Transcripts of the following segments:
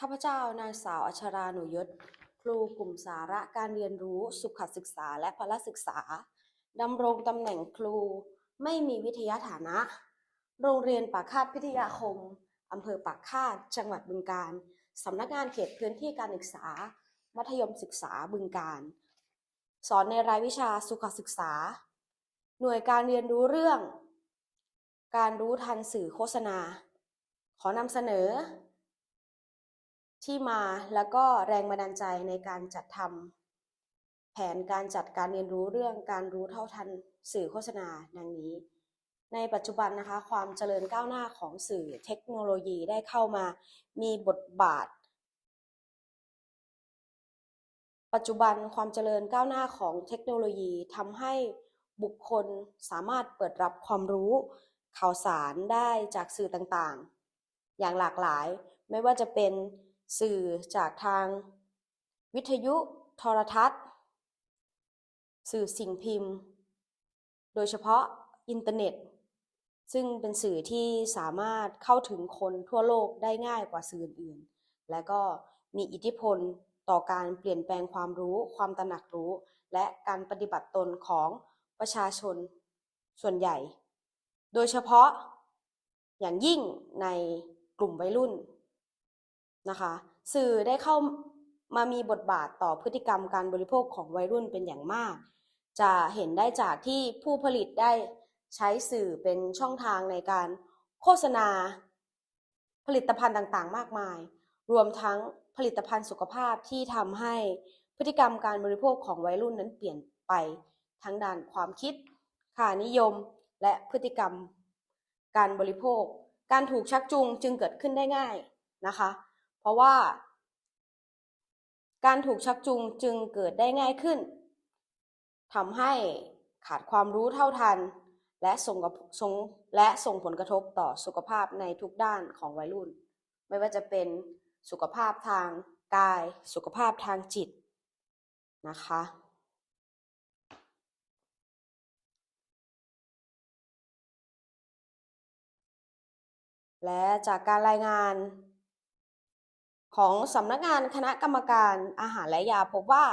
ข้าพเจ้านางสาวอัชราหนูยศ ครูกลุ่มสาระการเรียนรู้สุขศึกษาและพละศึกษาดำรงตำแหน่งครู ไม่มีวิทยาฐานะ โรงเรียนปากคาดพิทยาคมอำเภอปากคาดจังหวัดบึงกาฬสำนักงานเขตพื้นที่การศึกษา มัธยมศึกษาบึงกาฬสอนในรายวิชาสุขศึกษา หน่วยการเรียนรู้เรื่อง การรู้ทันสื่อโฆษณา ขอนำเสนอ ที่มาแล้วก็แรงบันดาลใจในการจัดทำแผนการจัดการเรียนรู้เรื่องการรู้เท่าทันสื่อโฆษณาดังนี้ ในปัจจุบันนะคะ ความเจริญก้าวหน้าของสื่อเทคโนโลยีได้เข้ามามีบทบาท ปัจจุบันความเจริญก้าวหน้าของเทคโนโลยีทำให้บุคคลสามารถเปิดรับความรู้ข่าวสารได้จากสื่อต่างๆ อย่างหลากหลายไม่ว่าจะเป็น สื่อจากทาง วิทยุโทรทัศน์ สื่อสิ่งพิมพ์ โดยเฉพาะอินเทอร์เน็ต ซึ่งเป็นสื่อที่สามารถเข้าถึงคนทั่วโลกได้ง่ายกว่าสื่ออื่น และก็มีอิทธิพลต่อการเปลี่ยนแปลงความรู้ ความตระหนักรู้ และการปฏิบัติตนของประชาชนส่วนใหญ่ โดยเฉพาะอย่างยิ่งในกลุ่มวัยรุ่น นะคะ สื่อได้เข้ามามีบทบาทต่อพฤติกรรมการบริโภคของวัยรุ่นเป็นอย่างมาก จะเห็นได้จากที่ผู้ผลิตได้ใช้สื่อเป็นช่องทางในการโฆษณา ผลิตภัณฑ์ต่างๆ มากมาย รวมทั้งผลิตภัณฑ์สุขภาพที่ทำให้พฤติกรรมการบริโภคของวัยรุ่นนั้นเปลี่ยนไปทั้งด้านความคิด ค่านิยม และพฤติกรรม การบริโภค การถูกชักจูงจึงเกิดขึ้นได้ง่ายนะคะ ราะว่า การถูกชักจูงจึงเกิดได้ง่ายขึ้นทำให้ขาดความรู้เท่าทัน และส่งกับส่งและส่งผลกระทบต่อสุขภาพในทุกด้านของวัยรุ่น ไม่ว่าจะเป็นสุขภาพทางกาย สุขภาพทางจิตนะคะ และจากการรายงาน ของสำนักงานคณะกรรมการอาหารและยาพบว่า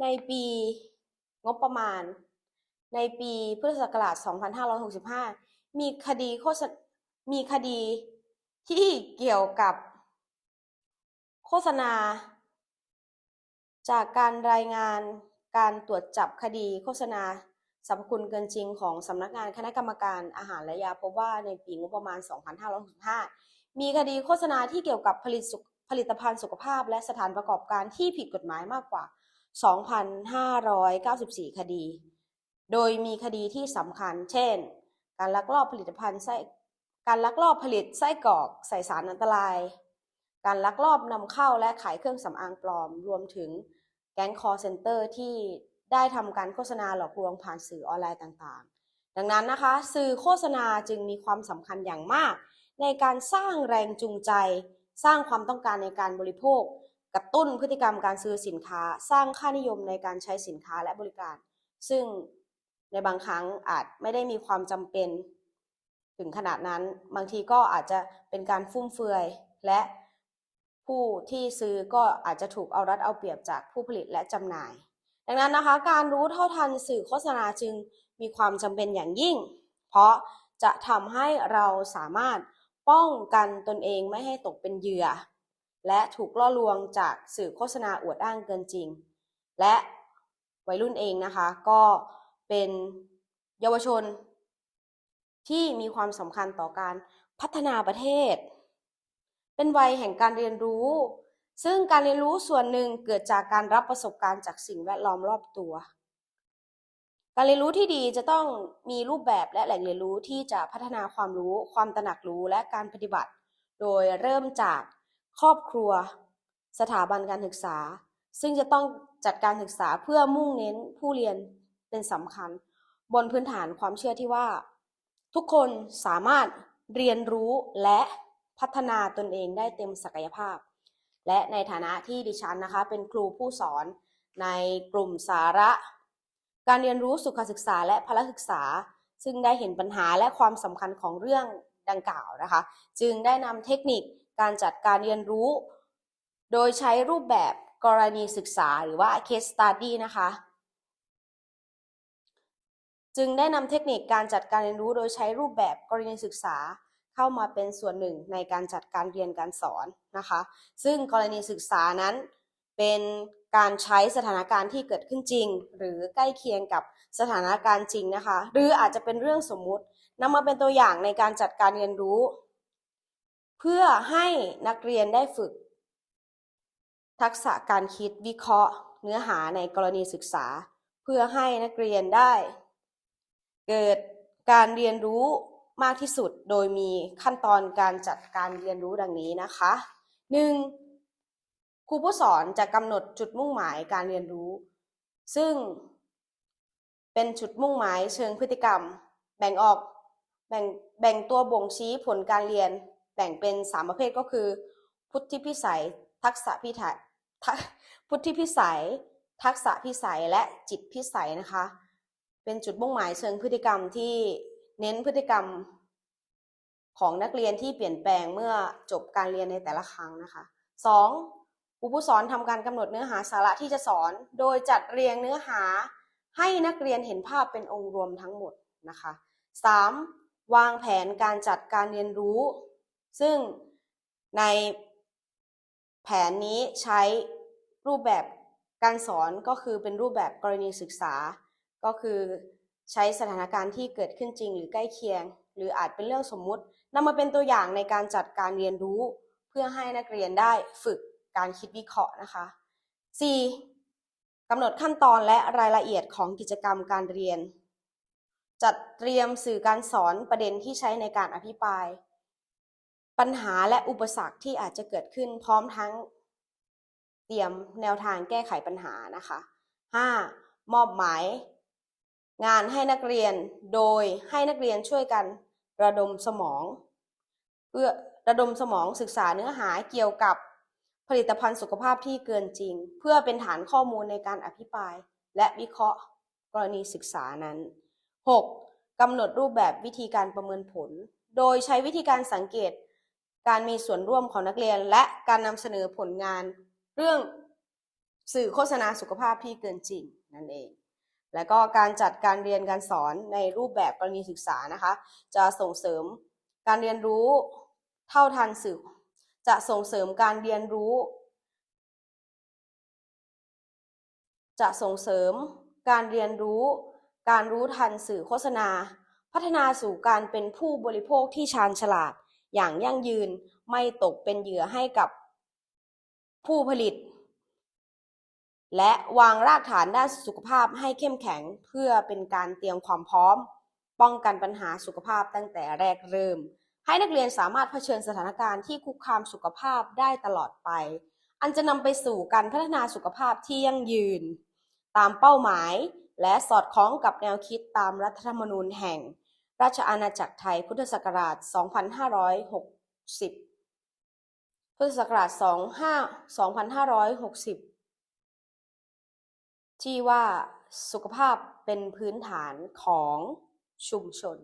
ในปีงบประมาณ ในปีพุทธศักราช 2565 มีคดีโฆษณมีคดีที่เกี่ยวกับโฆษณา จากการรายงานการตรวจจับคดีโฆษณาสรรพคุณเกินจริงของสำนักงานคณะกรรมการอาหารและยาพบว่าในปีงบประมาณ 2565 มีคดีโฆษณาที่เกี่ยวกับผลิตสุข ผลิตภัณฑ์สุขภาพและสถานประกอบการที่ผิดกฎหมายมากกว่า 2,594 คดี โดยมีคดีที่สำคัญ เช่น การลักลอบผลิตภัณฑ์ไส้การลักลอบผลิตไส้กรอกใส่สารอันตราย การลักลอบนำเข้าและขายเครื่องสำอางปลอม รวมถึงแก๊งคอร์เซนเตอร์ที่ได้ทำการโฆษณาหลอกลวงผ่านสื่อออนไลน์ต่างๆ ดังนั้นนะคะ สื่อโฆษณาจึงมีความสำคัญอย่างมาก ในการสร้างแรงจูงใจ สร้างความต้องการในการบริโภค กระตุ้นพฤติกรรมการซื้อสินค้า สร้างค่านิยมในการใช้สินค้าและบริการ ซึ่งในบางครั้งอาจไม่ได้มีความจำเป็นถึงขนาดนั้น บางทีก็อาจจะเป็นการฟุ่มเฟือย และผู้ที่ซื้อก็อาจจะถูกเอารัดเอาเปรียบจากผู้ผลิตและจำหน่าย ดังนั้นนะคะ การรู้เท่าทันสื่อโฆษณาจึงมีความจำเป็นอย่างยิ่ง เพราะจะทำให้เราสามารถ ป้องกันตนเองไม่ให้ตกเป็นเหยื่อ และถูกล่อลวงจากสื่อโฆษณาอวดอ้างเกินจริง และวัยรุ่นเองนะคะ ก็เป็นเยาวชน ที่มีความสำคัญต่อการพัฒนาประเทศ เป็นวัยแห่งการเรียนรู้ ซึ่งการเรียนรู้ส่วนหนึ่งเกิดจากการรับประสบการณ์จากสิ่งแวดล้อมรอบตัว การเรียนรู้ที่ดีจะต้องมีรูปแบบและแหล่งเรียนรู้ที่จะพัฒนาความรู้ ความตระหนักรู้และการปฏิบัติ โดยเริ่มจากครอบครัว สถาบันการศึกษา ซึ่งจะต้องจัดการศึกษาเพื่อมุ่งเน้นผู้เรียนเป็นสำคัญ บนพื้นฐานความเชื่อที่ว่า ทุกคนสามารถเรียนรู้และพัฒนาตนเองได้เต็มศักยภาพ และในฐานะที่ดิฉันนะคะเป็นครูผู้สอนในกลุ่มสาระ การเรียนรู้สุขศึกษาและพละศึกษา ซึ่งได้เห็นปัญหาและความสำคัญของเรื่องดังกล่าวนะคะ จึงได้นำเทคนิคการจัดการเรียนรู้ โดยใช้รูปแบบกรณีศึกษาหรือว่า case study นะคะ จึงได้นำเทคนิคการจัดการเรียนรู้ โดยใช้รูปแบบกรณีศึกษาเข้ามาเป็นส่วนหนึ่งในการจัดการเรียนการสอนนะคะ ซึ่งกรณีศึกษานั้นเป็น การใช้สถานการณ์ที่เกิดขึ้นจริง หรือใกล้เคียงกับสถานการณ์จริงนะคะ หรืออาจจะเป็นเรื่องสมมุตินำมาเป็นตัวอย่างในการจัดการเรียนรู้ เพื่อให้นักเรียนได้ฝึก ทักษะการคิดวิเคราะห์ เนื้อหาในกรณีศึกษา เพื่อให้นักเรียนได้ เกิดการเรียนรู้มากที่สุดโดยมีขั้นตอนการจัดการเรียนรู้ดังนี้นะคะ 1. ครูผู้สอนจะกำหนดจุดมุ่งหมายการเรียนรู้ ซึ่งเป็นจุดมุ่งหมายเชิงพฤติกรรม แบ่งออกแบ่งแบ่งตัวบ่งชี้ผลการเรียน แบ่งเป็น3ประเภทก็คือ พุทธิพิสัย ทักษะพิถัยพุทธิพิสัย ทักษะพิสัยและจิตพิสัยนะคะ เป็นจุดมุ่งหมายเชิงพฤติกรรมที่เน้นพฤติกรรมของนักเรียนที่เปลี่ยนแปลงเมื่อจบการเรียนในแต่ละครั้งนะคะ 2. ครูผู้สอนทำการกำหนดเนื้อหาสาระที่จะสอน โดยจัดเรียงเนื้อหาให้นักเรียนเห็นภาพเป็นองค์รวมทั้งหมดนะคะ 3. วางแผนการจัดการเรียนรู้ ซึ่งในแผนนี้ใช้รูปแบบการสอนก็คือเป็นรูปแบบกรณีศึกษา ก็คือใช้สถานการณ์ที่เกิดขึ้นจริงหรือใกล้เคียง หรืออาจเป็นเรื่องสมมุตินำมาเป็นตัวอย่างในการจัดการเรียนรู้ เพื่อให้นักเรียนได้ฝึก การคิดวิเคราะห์นะคะ 4. กำหนดขั้นตอนและรายละเอียดของกิจกรรมการเรียน จัดเตรียมสื่อการสอนประเด็นที่ใช้ในการอภิปราย ปัญหาและอุปสรรคที่อาจจะเกิดขึ้นพร้อมทั้งเตรียมแนวทางแก้ไขปัญหานะคะ 5. มอบหมาย งานให้นักเรียนโดยให้นักเรียนช่วยกันระดมสมอง เพื่อระดมสมองศึกษาเนื้อหาเกี่ยวกับ ผลิตภัณฑ์สุขภาพที่เกินจริง เพื่อเป็นฐานข้อมูลในการอภิปราย และวิเคราะห์กรณีศึกษานั้น 6. กำหนดรูปแบบวิธีการประเมินผล โดยใช้วิธีการสังเกต การมีส่วนร่วมของนักเรียน และการนำเสนอผลงาน เรื่องสื่อโฆษณาสุขภาพที่เกินจริงนั่นเอง และก็การจัดการเรียนการสอนในรูปแบบกรณีศึกษานะคะ จะส่งเสริมการเรียนรู้เท่าทันสื่อ จะส่งเสริมการเรียนรู้ จะส่งเสริมการเรียนรู้ การรู้ทันสื่อโฆษณา พัฒนาสู่การเป็นผู้บริโภคที่ชาญฉลาด อย่างยั่งยืนไม่ตกเป็นเหยื่อให้กับผู้ผลิต และวางรากฐานด้านสุขภาพให้เข้มแข็งเพื่อเป็นการเตรียมความพร้อม ป้องกันปัญหาสุขภาพตั้งแต่แรกเริ่ม ให้นักเรียนสามารถเผชิญสถานการณ์ที่คุกคามสุขภาพได้ตลอดไป อันจะนำไปสู่การพัฒนาสุขภาพที่ยั่งยืน ตามเป้าหมายและสอดคล้องกับแนวคิดตามรัฐธรรมนูญแห่ง ราชอาณาจักรไทยพุทธศักราช 2560 พุทธศักราช 25 2560 ที่ว่าสุขภาพเป็นพื้นฐานของชุมชน